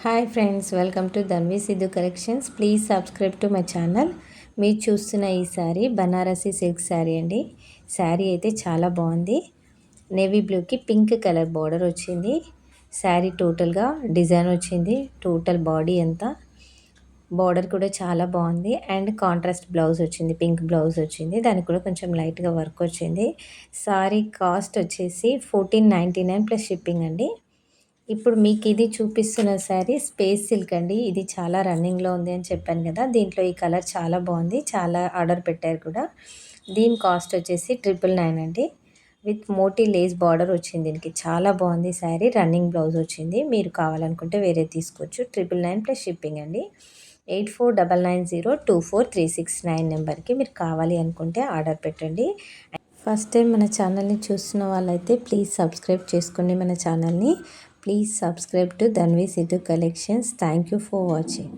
Hi friends welcome to Dhanvi Siddhu collections please subscribe to my channel మీరు చూస్తున్న ఈ sari Banarasi silk sari అండి. శారీ అయితే చాలా బాగుంది. నేవీ బ్లూకి పింక్ కలర్ బార్డర్ వచ్చింది. శారీ టోటల్గా డిజైన్ వచ్చింది. టోటల్ బాడీ అంతా బార్డర్ కూడా చాలా బాగుంది. అండ్ కాంట్రాస్ట్ బ్లౌజ్ వచ్చింది. పింక్ బ్లౌజ్ వచ్చింది. దానికి కూడా కొంచెం లైట్గా వర్క్ వచ్చింది. సారీ కాస్ట్ వచ్చేసి fourteen ninety nine plus shipping అండి. ఇప్పుడు మీకు ఇది చూపిస్తున్న శారీ స్పేస్ సిల్క్ అండి. ఇది చాలా రన్నింగ్లో ఉంది అని చెప్పాను కదా. దీంట్లో ఈ కలర్ చాలా బాగుంది. చాలా ఆర్డర్ పెట్టారు కూడా. దీని కాస్ట్ వచ్చేసి ట్రిపుల్ నైన్ అండి. విత్ మోటీ లేస్ బార్డర్ వచ్చింది దీనికి. చాలా బాగుంది శారీ. రన్నింగ్ బ్లౌజ్ వచ్చింది. మీరు కావాలనుకుంటే వేరే తీసుకోవచ్చు. ట్రిపుల్ నైన్ ప్లస్ షిప్పింగ్ అండి. Eight four double nine zero two four three six nine నెంబర్కి మీరు కావాలి అనుకుంటే ఆర్డర్ పెట్టండి. ఫస్ట్ టైం మన ఛానల్ని చూస్తున్న వాళ్ళైతే ప్లీజ్ సబ్స్క్రైబ్ చేసుకోండి మన ఛానల్ని. Please subscribe to Dhanvi Siddhu collections. Thank you for watching.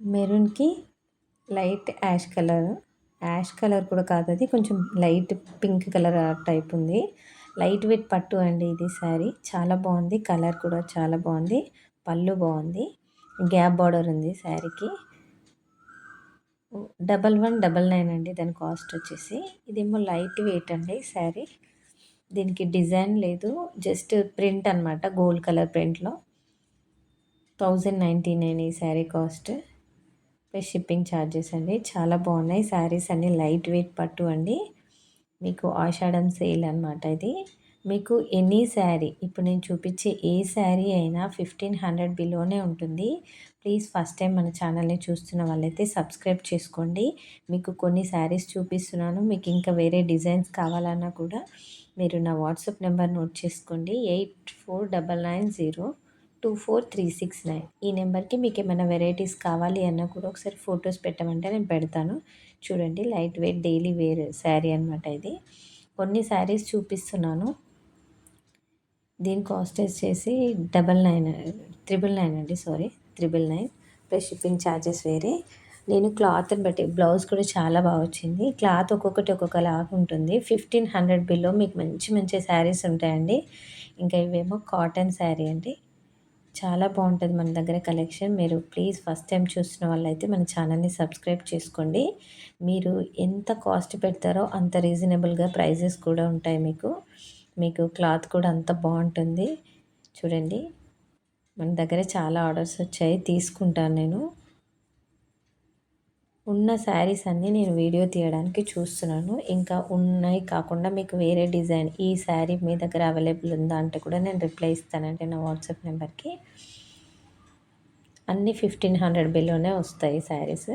మెరూన్కి light ash colour. Ash colour కూడా కాదు అది కొంచెం లైట్ పింక్ కలర్ టైప్ ఉంది. లైట్ వెయిట్ పట్టు అండి ఇది శారీ. చాలా బాగుంది కలర్ కూడా చాలా బాగుంది పళ్ళు బాగుంది. గ్యాప్ బార్డర్ ఉంది శారీకి. డబల్ వన్ డబల్ నైన్ అండి. దాని కాస్ట్ వచ్చేసి ఇదేమో లైట్ వెయిట్ అండి శారీ. దీనికి డిజైన్ లేదు. జస్ట్ ప్రింట్ అనమాట గోల్డ్ కలర్ ప్రింట్లో. థౌజండ్ నైంటీ నైన్ ఈ sari cost. Plus shipping charges అండి. చాలా బాగున్నాయి. శారీస్ అన్నీ లైట్ వెయిట్ పట్టు అండి. మీకు ఆషాఢం సేల్ అనమాట ఇది. మీకు ఎనీ శారీ ఇప్పుడు నేను చూపించే ఏ శారీ అయినా ఫిఫ్టీన్ హండ్రెడ్ బిలోనే ఉంటుంది. ప్లీజ్ ఫస్ట్ టైం మన ఛానల్ని చూస్తున్న వాళ్ళైతే సబ్స్క్రైబ్ చేసుకోండి. మీకు కొన్ని శారీస్ చూపిస్తున్నాను. మీకు ఇంకా వేరే డిజైన్స్ కావాలన్నా కూడా మీరు నా వాట్సాప్ నెంబర్ నోట్ చేసుకోండి. Eight four double nine zero two four three six nine ఈ నెంబర్కి మీకు ఏమైనా వెరైటీస్ కావాలి అన్నా కూడా ఒకసారి ఫొటోస్ పెట్టమంటే నేను పెడతాను. చూడండి light weight daily wear sari అనమాట ఇది. కొన్ని శారీస్ చూపిస్తున్నాను. దీని కాస్ట్ వచ్చేసి డబల్ నైన్ త్రిబుల్ నైన్ అండి sorry. Triple nine. Plus shipping charges వేరే. నేను క్లాత్ని బట్టి బ్లౌజ్ కూడా చాలా బాగా వచ్చింది. క్లాత్ ఒక్కొక్కటి ఒక్కొక్క లాగా ఉంటుంది. ఫిఫ్టీన్ హండ్రెడ్ బిలో మీకు మంచి మంచి శారీస్ ఉంటాయండి. ఇంకా ఇవేమో కాటన్ శారీ అండి. చాలా బాగుంటుంది మన దగ్గర కలెక్షన్. మీరు ప్లీజ్ ఫస్ట్ టైం చూసిన వాళ్ళైతే మన ఛానల్ని సబ్స్క్రైబ్ చేసుకోండి. మీరు ఎంత కాస్ట్ పెడతారో అంత రీజనబుల్గా ప్రైజెస్ కూడా ఉంటాయి మీకు. మీకు క్లాత్ కూడా అంత బాగుంటుంది. చూడండి. మన దగ్గర చాలా ఆర్డర్స్ వచ్చాయి. తీసుకుంటాను నేను. ఉన్న శారీస్ అన్నీ నేను వీడియో తీయడానికి చూస్తున్నాను. ఇంకా ఉన్నాయి కాకుండా మీకు వేరే డిజైన్ ఈ శారీ మీ దగ్గర అవైలబుల్ ఉందా అంటే కూడా నేను రిప్లై ఇస్తానంటే నా వాట్సాప్ నెంబర్కి. అన్నీ ఫిఫ్టీన్ హండ్రెడ్ బిల్లోనే వస్తాయి శారీస్.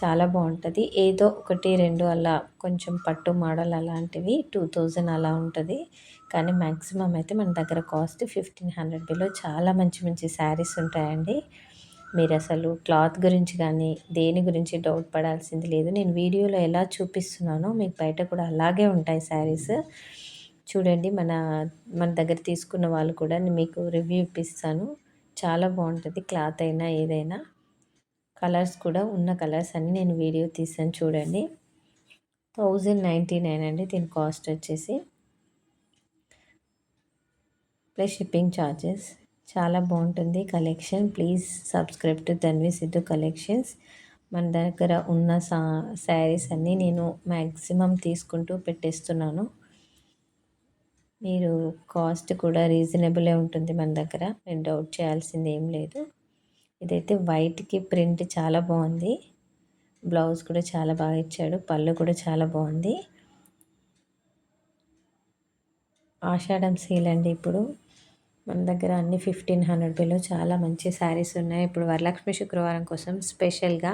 చాలా బాగుంటుంది. ఏదో ఒకటి రెండు అలా కొంచెం పట్టు మోడల్ అలాంటివి టూ థౌజండ్ అలా ఉంటుంది. కానీ మ్యాక్సిమం అయితే మన దగ్గర కాస్ట్ ఫిఫ్టీన్ హండ్రెడ్ బిలో చాలా మంచి మంచి శారీస్ ఉంటాయండి. మీరు అసలు క్లాత్ గురించి కానీ దేని గురించి డౌట్ పడాల్సింది లేదు. నేను వీడియోలో ఎలా చూపిస్తున్నానో మీకు బయట కూడా అలాగే ఉంటాయి శారీస్. చూడండి మన మన దగ్గర తీసుకున్న వాళ్ళు కూడా మీకు రివ్యూ ఇప్పిస్తాను. చాలా బాగుంటుంది క్లాత్ అయినా ఏదైనా. కలర్స్ కూడా ఉన్న కలర్స్ అన్నీ నేను వీడియో తీసాను చూడండి. థౌజండ్ నైంటీ నైన్ అండి దీని కాస్ట్ వచ్చేసి. ప్లస్ షిప్పింగ్ ఛార్జెస్ చాలా బాగుంటుంది collection. Please subscribe to Dhanvi Siddhu collections. మన దగ్గర ఉన్న సా శారీస్ అన్నీ నేను మ్యాక్సిమం తీసుకుంటూ పెట్టేస్తున్నాను. మీరు కాస్ట్ కూడా రీజనబులే ఉంటుంది మన దగ్గర. మీరు డౌట్ చేయాల్సింది ఏం లేదు. ఇదైతే వైట్కి ప్రింట్ చాలా బాగుంది బ్లౌజ్ కూడా చాలా బాగా ఇచ్చాడు. పళ్ళు కూడా చాలా బాగుంది ఆషాఢం సేల్ అండి ఇప్పుడు. మన దగ్గర అన్ని ఫిఫ్టీన్ హండ్రెడ్ బిలో చాలా మంచి శారీస్ ఉన్నాయి. ఇప్పుడు వరలక్ష్మి శుక్రవారం కోసం స్పెషల్గా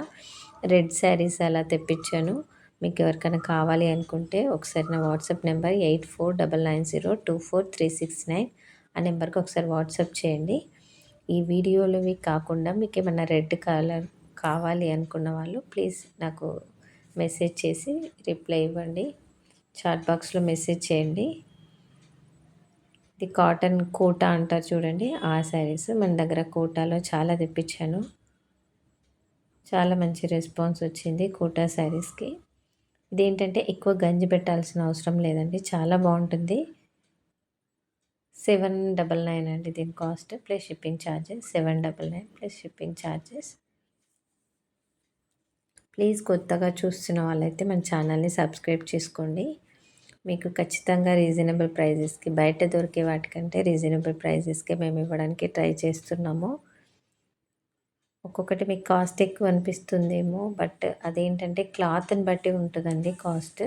రెడ్ శారీస్ అలా తెప్పించాను. మీకు ఎవరికైనా కావాలి అనుకుంటే ఒకసారి నా WhatsApp number eight four double nine zero two four three six nine ఆ నెంబర్కి ఒకసారి వాట్సాప్ చేయండి. ఈ వీడియోలోవి కాకుండా మీకు ఏమైనా రెడ్ కలర్ కావాలి అనుకున్న వాళ్ళు ప్లీజ్ నాకు మెసేజ్ చేసి రిప్లై ఇవ్వండి. చాట్ బాక్స్లో మెసేజ్ చేయండి. ఇది కాటన్ కోటా అంటారు చూడండి. ఆ శారీస్ మన దగ్గర కోటాలో చాలా తెప్పించాను. చాలా మంచి రెస్పాన్స్ వచ్చింది కోటా శారీస్కి. ఇదేంటంటే ఎక్కువ గంజి పెట్టాల్సిన అవసరం లేదండి. చాలా బాగుంటుంది. సెవెన్ డబల్ నైన్ అండి దీని cost plus shipping charges seven double nine plus shipping charges please కొత్తగా చూస్తున్న వాళ్ళైతే మన ఛానల్ని సబ్స్క్రైబ్ చేసుకోండి. మీకు ఖచ్చితంగా రీజనబుల్ ప్రైజెస్కి బయట దొరికే వాటికంటే రీజనబుల్ ప్రైజెస్కి మేము ఇవ్వడానికి ట్రై చేస్తున్నాము. ఒక్కొక్కటి మీకు కాస్ట్ ఎక్కువ అనిపిస్తుందేమో బట్ అదేంటంటే క్లాత్ని బట్టి ఉంటుందండి కాస్ట్.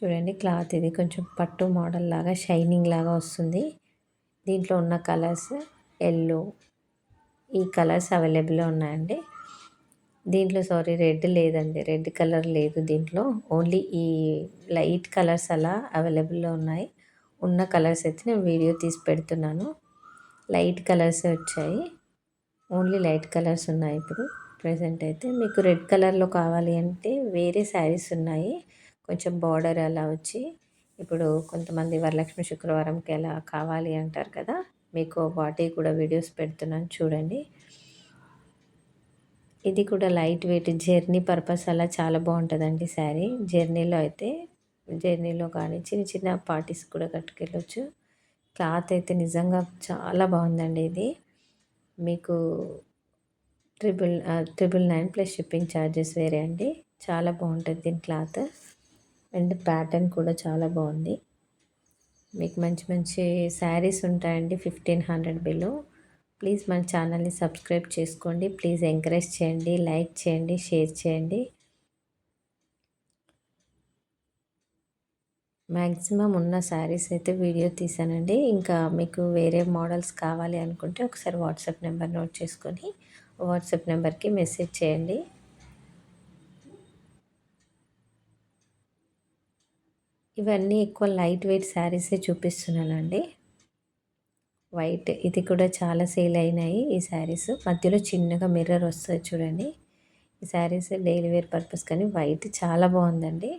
చూడండి క్లాత్ ఇది కొంచెం పట్టు మోడల్ లాగా షైనింగ్ లాగా వస్తుంది. దీంట్లో ఉన్న కలర్స్ ఎల్లో ఈ కలర్స్ అవైలబుల్లో ఉన్నాయండి. దీంట్లో సారీ రెడ్ లేదండి రెడ్ కలర్ లేదు దీంట్లో. ఓన్లీ ఈ లైట్ కలర్స్ అలా అవైలబుల్లో ఉన్నాయి. ఉన్న కలర్స్ అయితే నేను వీడియో తీసి పెడుతున్నాను. లైట్ కలర్స్ వచ్చాయి. ఓన్లీ లైట్ కలర్స్ ఉన్నాయి ఇప్పుడు. ప్రజెంట్ అయితే మీకు రెడ్ కలర్లో కావాలి అంటే వేరే శారీస్ ఉన్నాయి. కొంచెం బార్డర్ అలా వచ్చి ఇప్పుడు కొంతమంది వరలక్ష్మి శుక్రవారంకి ఎలా కావాలి అంటారు కదా మీకు వాటి కూడా వీడియోస్ పెడుతున్నాను చూడండి. ఇది కూడా లైట్ వెయిట్ జర్నీ పర్పస్ అలా చాలా బాగుంటుందండి శారీ. జర్నీలో అయితే జర్నీలో కానీ చిన్న చిన్న పార్టీస్ కూడా కట్టుకెళ్ళొచ్చు. క్లాత్ అయితే నిజంగా చాలా బాగుందండి ఇది. మీకు triple triple nine plus shipping charges వేరే అండి. చాలా బాగుంటుంది దీని క్లాత్ అండ్ ప్యాటర్న్ కూడా చాలా బాగుంది. మీకు మంచి మంచి శారీస్ ఉంటాయండి ఫిఫ్టీన్ హండ్రెడ్ బిలో. ప్లీజ్ మన ఛానల్ని సబ్స్క్రైబ్ చేసుకోండి. ప్లీజ్ ఎంకరేజ్ చేయండి లైక్ చేయండి షేర్ చేయండి. మ్యాక్సిమం ఉన్న శారీస్ అయితే వీడియో తీసానండి. ఇంకా మీకు వేరే మోడల్స్ కావాలి అనుకుంటే ఒకసారి వాట్సాప్ నెంబర్ నోట్ చేసుకొని వాట్సాప్ నెంబర్కి మెసేజ్ చేయండి. ఇవన్నీ ఎక్కువ లైట్ వెయిట్ శారీసే చూపిస్తున్నానండి. వైట్ ఇది కూడా చాలా సేల్ అయినాయి ఈ శారీస్. మధ్యలో చిన్నగా మిర్రర్ వస్తుంది చూడండి. ఈ శారీస్ డైలీ వేర్ పర్పస్ కానీ వైట్ చాలా బాగుందండి.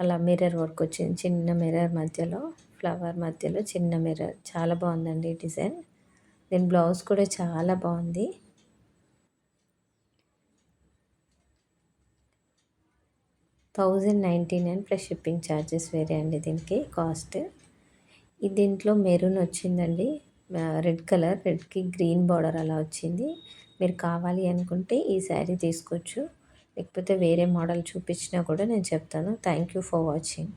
అలా మిర్రర్ వర్క్ వచ్చింది. చిన్న మిర్రర్ మధ్యలో ఫ్లవర్ మధ్యలో చిన్న మిర్రర్. చాలా బాగుందండి డిజైన్. దీని బ్లౌజ్ కూడా చాలా బాగుంది. Thousand ninety nine plus shipping charges వేరే అండి దీనికి కాస్ట్. ఇది దీంట్లో మెరూన్ వచ్చిందండి. రెడ్ కలర్ రెడ్కి గ్రీన్ బార్డర్ అలా వచ్చింది. మీరు కావాలి అనుకుంటే ఈ శారీ తీసుకోవచ్చు. లేకపోతే వేరే మోడల్ చూపించినా కూడా నేను చెప్తాను. Thank you for watching.